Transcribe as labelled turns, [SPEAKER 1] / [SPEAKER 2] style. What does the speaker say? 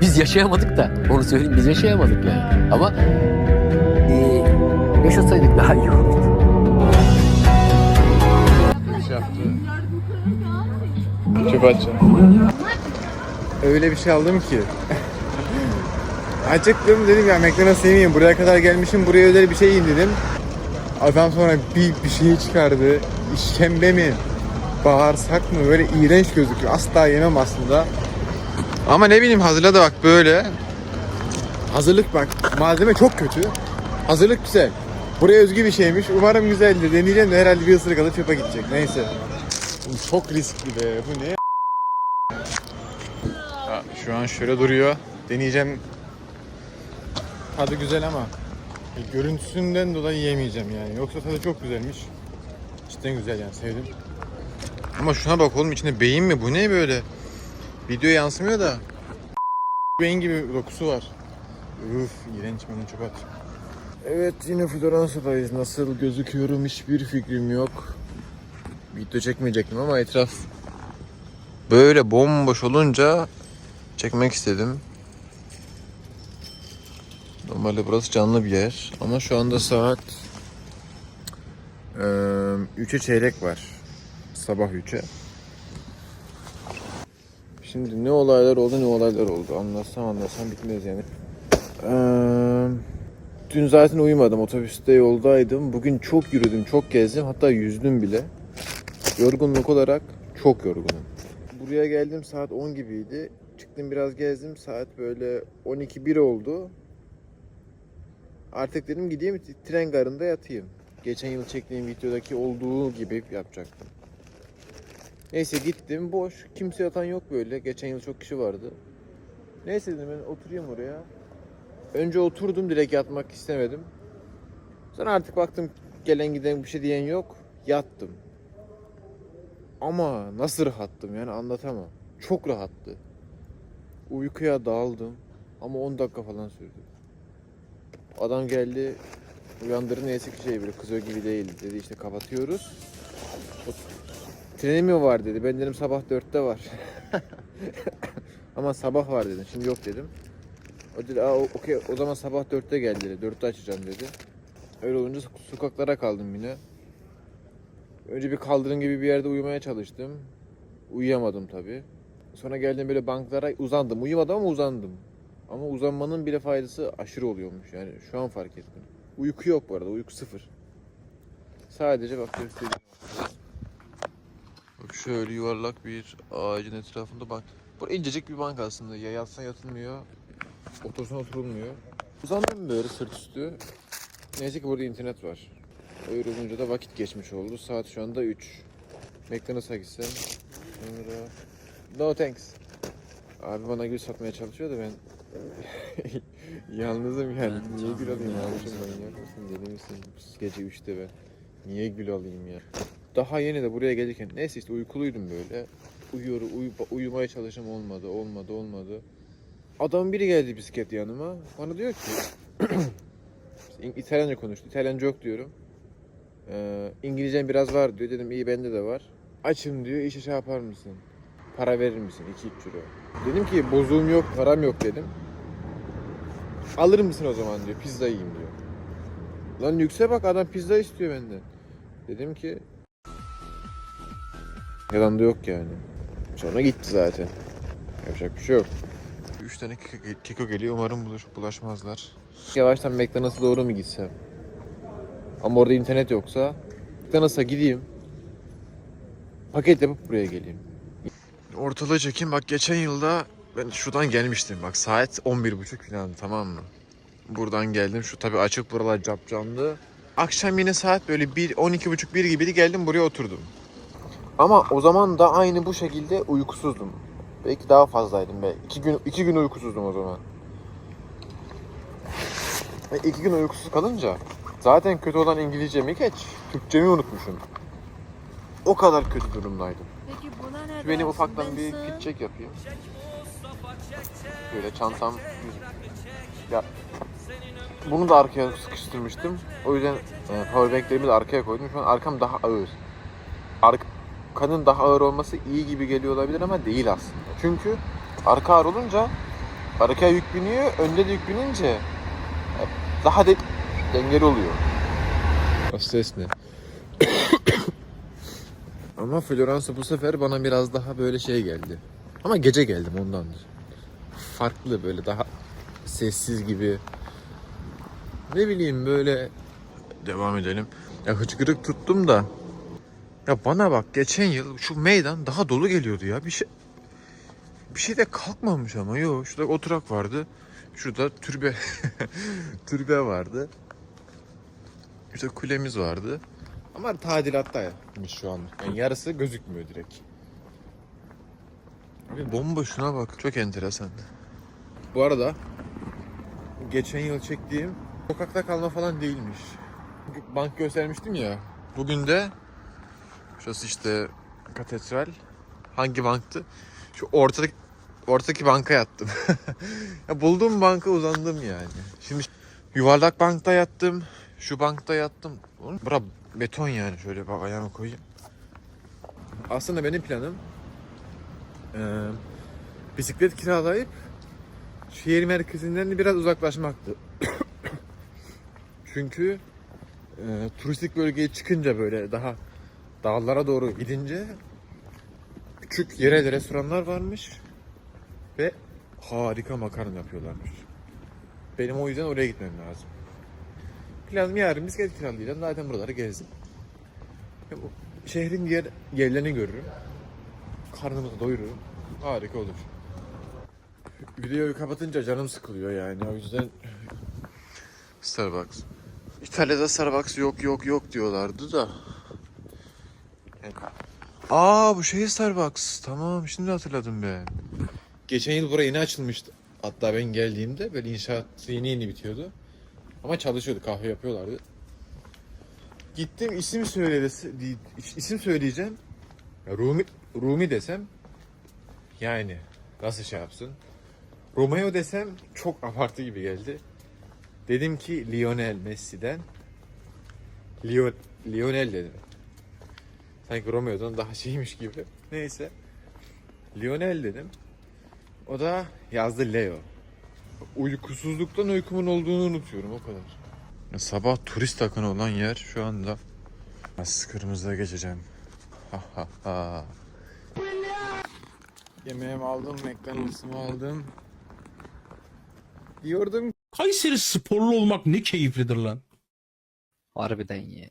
[SPEAKER 1] Biz yaşayamadık da. Onu söyleyeyim biz yaşayamadık yani. Ama e, yaşasaydık daha iyi olurdu.
[SPEAKER 2] Çöp. Öyle bir şey aldım ki. Acıktım dedim ya McDonald's yemeyeyim. Buraya kadar gelmişim. Buraya özel bir şey yiyeyim dedim. Adam sonra bir, bir şey çıkardı. İşkembe mi? Bağırsak mı? Böyle iğrenç gözüküyor. Asla yemem aslında. Ama ne bileyim hazırladı bak böyle. Hazırlık bak. Malzeme çok kötü. Hazırlık güzel. Buraya özgü bir şeymiş. Umarım güzeldir. Deneyeceğim de herhalde bir ısırık alıp çöpe gidecek. Neyse. Oğlum Çok riskli be. Bu ne? Ya, şu an şöyle duruyor. Deneyeceğim. Tadı güzel ama e, görüntüsünden dolayı yemeyeceğim yani. Yoksa tadı çok güzelmiş. Cidden güzel yani sevdim. Ama şuna bak oğlum içinde beyin mi? Bu ne böyle? Video yansımıyor da. Beyin gibi dokusu var. Üf iğrenç onu çöpe atayım. Evet yine Floransa'dayız. Nasıl gözüküyorum hiçbir fikrim yok. Video çekmeyecektim ama etraf böyle bomboş olunca çekmek istedim. Normalde burası canlı bir yer ama şu anda saat eee 3'e çeyrek var. Sabah 3'e. Şimdi ne olaylar oldu ne olaylar oldu. Anlatsam anlatsam bitmez yani. Eee Dün zaten uyumadım. Otobüste yoldaydım. Bugün çok yürüdüm, çok gezdim. Hatta yüzdüm bile. Yorgunluk olarak çok yorgunum. Buraya geldim saat 10 gibiydi. Çıktım biraz gezdim. Saat böyle 12-1 oldu. Artık dedim gideyim tren garında yatayım. Geçen yıl çektiğim videodaki olduğu gibi yapacaktım. Neyse gittim boş. Kimse yatan yok böyle. Geçen yıl çok kişi vardı. Neyse dedim ben oturayım oraya. Önce oturdum direkt yatmak istemedim. Sonra artık baktım gelen giden bir şey diyen yok. Yattım. Ama nasıl rahattım yani anlatamam. Çok rahattı. Uykuya daldım ama 10 dakika falan sürdü. Adam geldi uyandırdı neyse ki şey böyle kızıyor gibi değil dedi işte kapatıyoruz. Treni mi var dedi. Ben dedim sabah 4'te var. ama sabah var dedim. Şimdi yok dedim. O dedi aa okey o zaman sabah 4'te gel dedi. 4'te açacağım dedi. Öyle olunca sokaklara kaldım yine. Önce bir kaldırım gibi bir yerde uyumaya çalıştım. Uyuyamadım tabi. Sonra geldim böyle banklara uzandım. Uyumadım ama uzandım. Ama uzanmanın bile faydası aşırı oluyormuş yani şu an fark ettim. Uyku yok bu arada uyku sıfır. Sadece bak göstereyim. Şöyle yuvarlak bir ağacın etrafında bak. Bu incecik bir bank aslında. Ya yatsan yatılmıyor. Otursan oturulmuyor. Uzandım böyle sırt üstü. Neyse ki burada internet var. Öyle olunca da vakit geçmiş oldu. Saat şu anda 3. McDonald's'a gitsem. Sonra... No thanks. Abi bana gül satmaya çalışıyor da ben yalnızım yani. Niye gül alayım abicim manyak mısın deli misin? Gece 3'te ben. Niye gül alayım ya? Daha yeni de buraya gelirken neyse işte uykuluydum böyle. Uyuyor, uyu, uyumaya çalışım olmadı, olmadı, olmadı. Adam biri geldi bisiklet yanıma. Bana diyor ki İtalyanca konuştu. İtalyanca yok diyorum. Ee, İngilizcem biraz var diyor. Dedim iyi bende de var. Açım diyor. İşe şey yapar mısın? Para verir misin? 2-3 euro. Dedim ki bozuğum yok, param yok dedim. Alır mısın o zaman diyor. Pizza yiyeyim diyor. Lan lükse bak adam pizza istiyor benden. Dedim ki yalan da yok yani. Sonra gitti zaten. Yapacak bir şey yok. 3 tane keko- geliyor. Umarım bulaş, bulaşmazlar. Yavaştan McDonald's'a doğru mu gitsem? Ama orada internet yoksa McDonald's'a gideyim. Paket yapıp buraya geleyim. Ortalığı çekeyim. Bak geçen yılda ben şuradan gelmiştim. Bak saat 11.30 falan tamam mı? Buradan geldim. Şu tabii açık buralar capcanlı. Akşam yine saat böyle 1 12.30 1 gibiydi. Geldim buraya oturdum. Ama o zaman da aynı bu şekilde uykusuzdum. Belki daha fazlaydım be. İki gün, iki gün uykusuzdum o zaman. Ve iki gün uykusuz kalınca zaten kötü olan İngilizcemi geç. Türkçemi unutmuşum. O kadar kötü durumdaydım.
[SPEAKER 3] Peki buna ne
[SPEAKER 2] Benim ufaktan bir fit check yapayım. Böyle çantam ya bunu da arkaya sıkıştırmıştım. O yüzden e, powerbanklerimi de arkaya koydum. Şu an arkam daha ağır. Arkanın daha ağır olması iyi gibi geliyor olabilir ama değil aslında. Çünkü arka ağır olunca arkaya yük biniyor, önde de yük binince daha de dengeli oluyor. O ses ne? Ama Florence bu sefer bana biraz daha böyle şey geldi. Ama gece geldim ondandır. Farklı böyle daha sessiz gibi. Ne bileyim böyle devam edelim. Ya hıçkırık tuttum da ya bana bak geçen yıl şu meydan daha dolu geliyordu ya. Bir şey bir şey de kalkmamış ama yok. Şurada oturak vardı. Şurada türbe türbe vardı. İşte kulemiz vardı. Ama tadilattaymış şu an. Yani yarısı gözükmüyor direkt. Abi bomba şuna bak. Çok enteresan. Bu arada geçen yıl çektiğim sokakta kalma falan değilmiş. Bank göstermiştim ya. Bugün de şurası işte katedral. Hangi banktı? Şu ortadaki ortadaki banka yattım. ya bulduğum banka uzandım yani. Şimdi yuvarlak bankta yattım. Şu bankta yattım. Bura beton yani şöyle bak ayağımı koyayım. Aslında benim planım eee, bisiklet kiralayıp şehir merkezinden biraz uzaklaşmaktı. Çünkü eee, turistik bölgeye çıkınca böyle daha dağlara doğru gidince küçük yerel restoranlar varmış ve harika makarna yapıyorlarmış. Benim o yüzden oraya gitmem lazım. Planım yarın bisiklet kiralayacağım. Zaten buraları gezdim. Şehrin diğer yerlerini görürüm. Karnımı doyururum. Harika olur. Videoyu kapatınca canım sıkılıyor yani. O yüzden Starbucks. İtalya'da Starbucks yok yok yok diyorlardı da. Aa bu şey Starbucks. Tamam şimdi hatırladım ben. Geçen yıl buraya yeni açılmıştı. Hatta ben geldiğimde böyle inşaat yeni yeni bitiyordu. Ama çalışıyordu, kahve yapıyorlardı. Gittim isim söyledi, isim söyleyeceğim. Rumi, Rumi desem yani nasıl şey yapsın? Romeo desem çok abartı gibi geldi. Dedim ki Lionel Messi'den Leo, Lionel dedim. Sanki Romeo'dan daha şeymiş gibi. Neyse. Lionel dedim. O da yazdı Leo. Uykusuzluktan uykumun olduğunu unutuyorum o kadar. Sabah turist akını olan yer şu anda. Nasıl kırmızıya geçeceğim. Ha ha ha. Yemeğimi aldım, McDonald's'ımı aldım. Diyordum
[SPEAKER 3] Kayseri sporlu olmak ne keyiflidir lan.
[SPEAKER 1] Harbiden ye.